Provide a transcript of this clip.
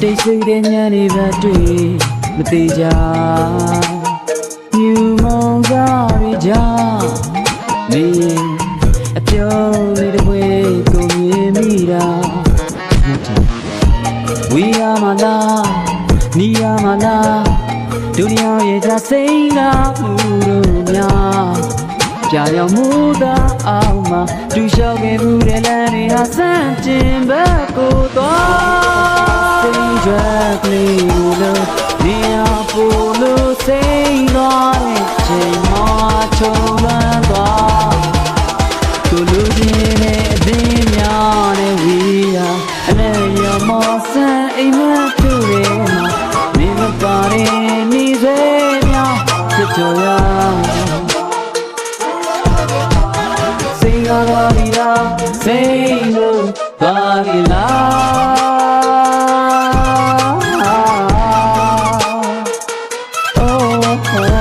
တိတ်ဆိတ်တဲ့ညနေဘက်တွေမသေးကြမြူမုံစားရကြနေရင်အပြုံးလေးတစ်ပွဲကိုမြင်မိတာဝီယာမလာနီယာမလာဒုနီယာရဲ့ကြစိမ့်လာမှုတို့များကြာရောက်မှုသာအောင်မှာတူလျှောက်ခဲ့မှုတဲ့လမ်းတွေဟာစမ်းကျင်ဘက်ကို directly lo ni apolo say god chain ma chola ga to lu din ne din mya ne we ya ane ya mo san ai ma tu re ma ni ma pa re ni re mya chito ya Sing a la di da, sing a la di da 오.